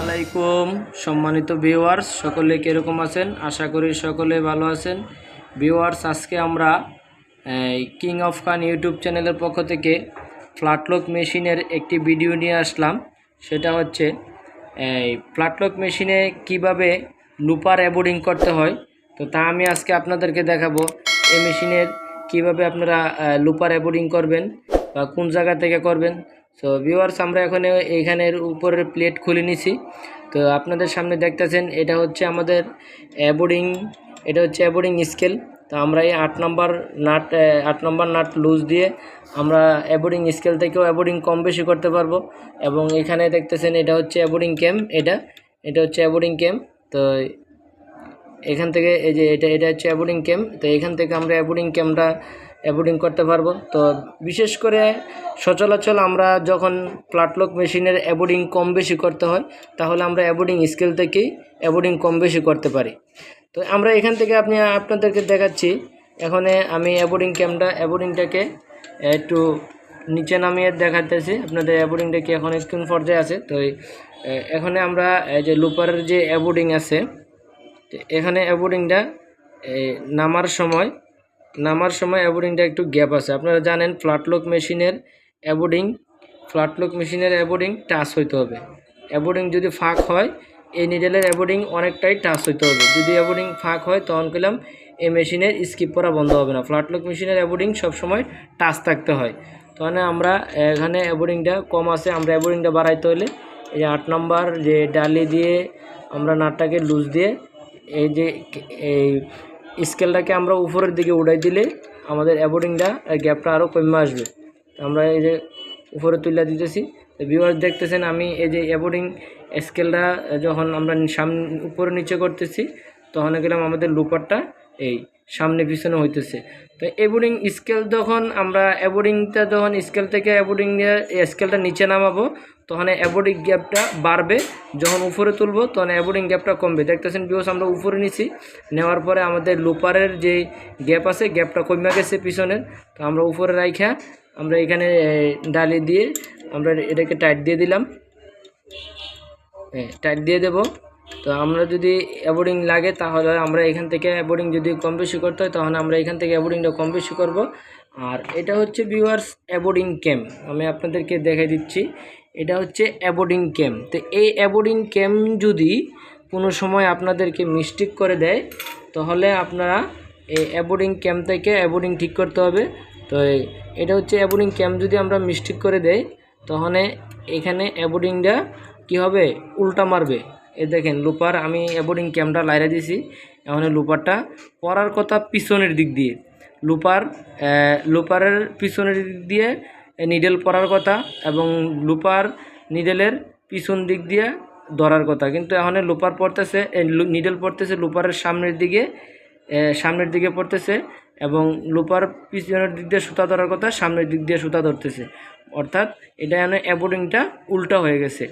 আলাইকুম, সম্মানিত ভিউয়ার্স সকলে কীরকম আছেন? আশা করি সকলে ভালো আছেন। ভিউয়ার্স আজকে আমরা কিং অফ খান ইউটিউব চ্যানেলের পক্ষ থেকে ফ্ল্যাটলক মেশিনের একটি ভিডিও নিয়ে আসলাম। সেটা হচ্ছে এই ফ্ল্যাটলক মেশিনে কীভাবে লুপার অ্যাবোর্ডিং করতে হয়? তো তা আমি আজকে আপনাদেরকে দেখাবো, এই মেশিনের কীভাবে আপনারা লুপার অ্যাবোর্ডিং করবেন বা কোন জায়গা থেকে করবেন। তো ভিউয়ার্স আমরা এখন এইখানের উপরের প্লেট খুলে নিছি। তো আপনাদের সামনে দেখতেছেন, এটা হচ্ছে আমাদের অ্যাবোর্ডিং এটা হচ্ছে অ্যাবোর্ডিং স্কেল তো আমরা এই আট নম্বর নাট আট নম্বর নাট লুজ দিয়ে আমরা অ্যাবোর্ডিং স্কেল থেকেও অ্যাবোর্ডিং কম বেশি করতে পারব। এবং এখানে দেখতেছেন, এটা হচ্ছে অ্যাবোর্ডিং ক্যাম এটা এটা হচ্ছে অ্যাবোর্ডিং ক্যাম তো এখান থেকে, এই যে এটা এটা হচ্ছে অ্যাবোর্ডিং ক্যাম্প তো এখান থেকে আমরা অ্যাবোর্ডিং ক্যাম্পটা অ্যাবোর্ডিং করতে পারব। তো বিশেষ করে সচরাচর আমরা যখন প্লাটলক মেশিনের অ্যাবোর্ডিং কম বেশি করতে হয়, তাহলে আমরা অ্যাবোর্ডিং স্কেল থেকেই অ্যাবোর্ডিং কম বেশি করতে পারি। তো আমরা এখান থেকে আপনি, আপনাদেরকে দেখাচ্ছি, এখানে আমি অ্যাবোর্ডিং ক্যাম্পটা অ্যাবোর্ডিংটাকে একটু নিচে নামিয়ে দেখাতেছি আপনাদের অ্যাবোর্ডিংটা কি এখন স্ক্রিন পর্যায়ে আছে? তো এখানে আমরা যে লুপারের যে অ্যাবোর্ডিং আছে এখানে অ্যাবোর্ডিংটা নামার সময় নামার সময় অ্যাবোর্ডিংটা একটু গ্যাপ আছে। আপনারা জানেন ফ্ল্যাটলক মেশিনের অ্যাবোর্ডিং ফ্ল্যাটলক মেশিনের অ্যাবোর্ডিং টাচ হইতে হবে। অ্যাবোর্ডিং যদি ফাঁক হয়, এই নিডেলের অ্যাবোর্ডিং অনেকটাই টাচ হইতে হবে। যদি অ্যাবোর্ডিং ফাঁক হয়, তখন পেলাম এই মেশিনের স্কিপ করা বন্ধ হবে না। ফ্ল্যাটলক মেশিনের অ্যাবোর্ডিং সবসময় টাচ থাকতে হয়। তখন আমরা এখানে অ্যাবোর্ডিংটা কম আছে, আমরা অ্যাবোর্ডিংটা বাড়াইতে হলে এই যে আট নম্বর যে ডালি দিয়ে আমরা নাটটাকে লুজ দিয়ে এই যে এই স্কেলটাকে আমরা উপরের দিকে উঠাই দিলে আমাদের অ্যাবোর্ডিংটা গ্যাপটা আরও কমে আসবে। আমরা এই যে উপরে তুলে দিতেছি, তো ভিউয়ার্স দেখতেছেন আমি এই যে অ্যাবোর্ডিং স্কেলটা যখন আমরা সামনে উপরে নিচে করতেছি, তখন গেলাম আমাদের লুপারটা এই। সামনে পিছনে হইতেছে। তো অ্যাবোর্ডিং স্কেল যখন আমরা অ্যাবোর্ডিংটা যখন স্কেল থেকে অ্যাবোর্ডিং স্কেলটা নিচে নামাবো, তখন অ্যাবোর্ডিং গ্যাপটা বাড়বে। যখন উপরে তুলবো, তখন অ্যাবোর্ডিং গ্যাপটা কমবে। দেখতেছেন বিকজ আমরা উপরে নিছি। নেওয়ার পরে আমাদের লোপারের যে গ্যাপ আছে গ্যাপটা কমে গেছে পিছনের। তো আমরা উপরে রাইখা, আমরা এখানে ডালি দিয়ে আমরা এটাকে টাইট দিয়ে দিলাম। হ্যাঁ টাইট দিয়ে দেব। তো আমরা যদি অ্যাবোর্ডিং লাগে, তাহলে আমরা এখান থেকে অ্যাবোর্ডিং যদি কম বেশি করতে হয়, তাহলে আমরা এখান থেকে অ্যাবোর্ডিংটা কম বেশি করব। আর এটা হচ্ছে ভিউয়ার্স অ্যাবোর্ডিং ক্যাম্প আমি আপনাদেরকে দেখাই দিচ্ছি। এটা হচ্ছে অ্যাবোর্ডিং ক্যাম্প তো এই অ্যাবোর্ডিং ক্যাম্প যদি কোনো সময় আপনাদেরকে মিস্টেক করে দেয়, তাহলে আপনারা এই অ্যাবোর্ডিং ক্যাম্প থেকে অ্যাবোর্ডিং ঠিক করতে হবে। তো এটা হচ্ছে অ্যাবোর্ডিং ক্যাম্প যদি আমরা মিস্টেক করে দেয় তাহলে এখানে অ্যাবোর্ডিংটা কি হবে? উল্টা মারবে। এ দেখেন, লুপার আমি অ্যাবোর্ডিং ক্যাম্পটা লাইরা দিয়েছি। এখন লুপারটা পড়ার কথা পিছনের দিক দিয়ে। লুপার লুপারের পিছনের দিক দিয়ে নিডেল পড়ার কথা এবং লুপার নিডেলের পিছন দিক দিয়ে ধরার কথা। কিন্তু এখন লুপার পড়তেছে নিডেল পড়তেছে লুপারের সামনের দিকে সামনের দিকে পড়তেছে। লুপার পিছনের দিক দিয়ে সুতা ধরার কথা সামনের দিক দিয়ে সুতা ধরতেছে। অর্থাৎ এটা যেন অ্যাবোর্ডিংটা উল্টা হয়ে গেছে।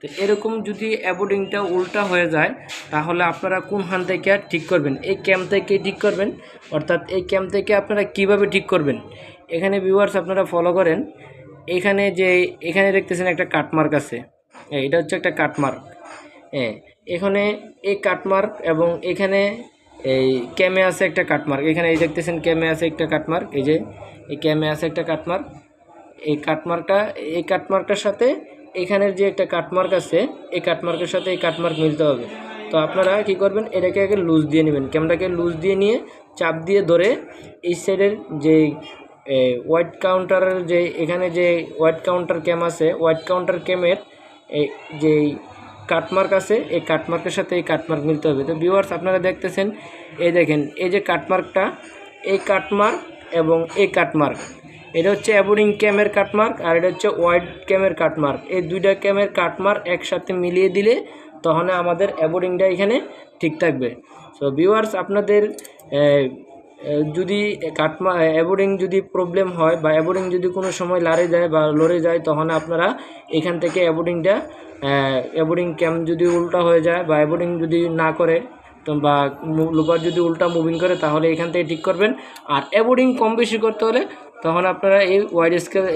তো এরকম যদি অ্যাবোর্ডিংটা উল্টা হয়ে যায়, তাহলে আপনারা কোন হান থেকে ঠিক করবেন? এই ক্যাম্প থেকে ঠিক করবেন। অর্থাৎ এই ক্যাম্প থেকে আপনারা কীভাবে ঠিক করবেন? এখানে ভিউয়ার্স আপনারা ফলো করেন। এখানে যে, এখানে দেখতেছেন একটা কাটমার্ক আছে। এটা হচ্ছে একটা কাটমার্ক হ্যাঁ এখানে এই কাটমার্ক এবং এখানে এই ক্যামে আছে একটা কাটমার্ক এখানে এই দেখতেছেন ক্যামে আছে একটা কাটমার্ক এই যে, এই ক্যামে আছে একটা কাটমার্ক এই কাটমার্কটা এই কাটমার্কটার সাথে এখানের যে একটা কাটমার্ক আছে, এই কাটমার্কের সাথে এই কাটমার্ক মিলতে হবে। তো আপনারা কি করবেন, এটাকে আগে লুজ দিয়ে নেবেন। ক্যামেরাকে লুজ দিয়ে নিয়ে চাপ দিয়ে ধরে এই সাইডের যে হোয়াইট কাউন্টারের যে, এখানে যে হোয়াইট কাউন্টার ক্যাম আছে হোয়াইট কাউন্টার ক্যামের এই যে কাটমার্ক আছে, এই কাটমার্কের সাথে এই কাটমার্ক মিলতে হবে। তো ভিউয়ার্স আপনারা দেখতেছেন, এই দেখেন, এই যে কাটমার্কটা, এই কাটমার্ক এবং এই কাটমার্ক। এটা হচ্ছে অ্যাবোর্ডিং ক্যামের কাটমার্ক আর এটা হচ্ছে ওয়াইড ক্যামের কাটমার্ক। এই দুইটা ক্যামের কাটমার্ক একসাথে মিলিয়ে দিলে তখন আমাদের অ্যাবোর্ডিংটা এখানে ঠিক থাকবে। সো ভিউয়ার্স আপনাদের যদি কাটমা অ্যাবোর্ডিং যদি প্রবলেম হয় বা অ্যাবোর্ডিং যদি কোনো সময় লাড়ে যায় বা লড়ে যায় তখন আপনারা এখান থেকে অ্যাবোর্ডিংটা অ্যাবোর্ডিং ক্যাম্প যদি উল্টা হয়ে যায় বা অ্যাবোর্ডিং যদি না করে বা লুপার যদি উল্টা মুভিং করে, তাহলে এখান থেকে ঠিক করবেন। আর অ্যাবোর্ডিং কম বেশি করতে হলে তখন আপনারা এই ওয়াইড স্কেল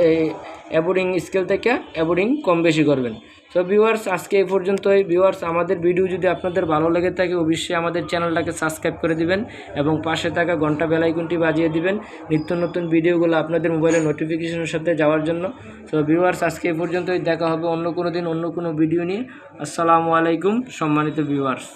অ্যাবোর্ডিং স্কেল থেকে অ্যাবোর্ডিং কম বেশি করবেন। সো ভিউয়ার্স আজকে এই পর্যন্তই। ভিউয়ার্স আমাদের ভিডিও যদি আপনাদের ভালো লেগে থাকে, অবশ্যই আমাদের চ্যানেলটাকে সাবস্ক্রাইব করে দিবেন এবং পাশে থাকা ঘণ্টা বেলাইকনটি বাজিয়ে দিবেন। নিত্য নতুন ভিডিওগুলো আপনাদের মোবাইলে নোটিফিকেশনের সাথে যাওয়ার জন্য। সো ভিউয়ার্স আজকে এই পর্যন্তই। দেখা হবে অন্য কোনো দিন অন্য কোনো ভিডিও নিয়ে। আসসালামু আলাইকুম, সম্মানিত ভিউয়ার্স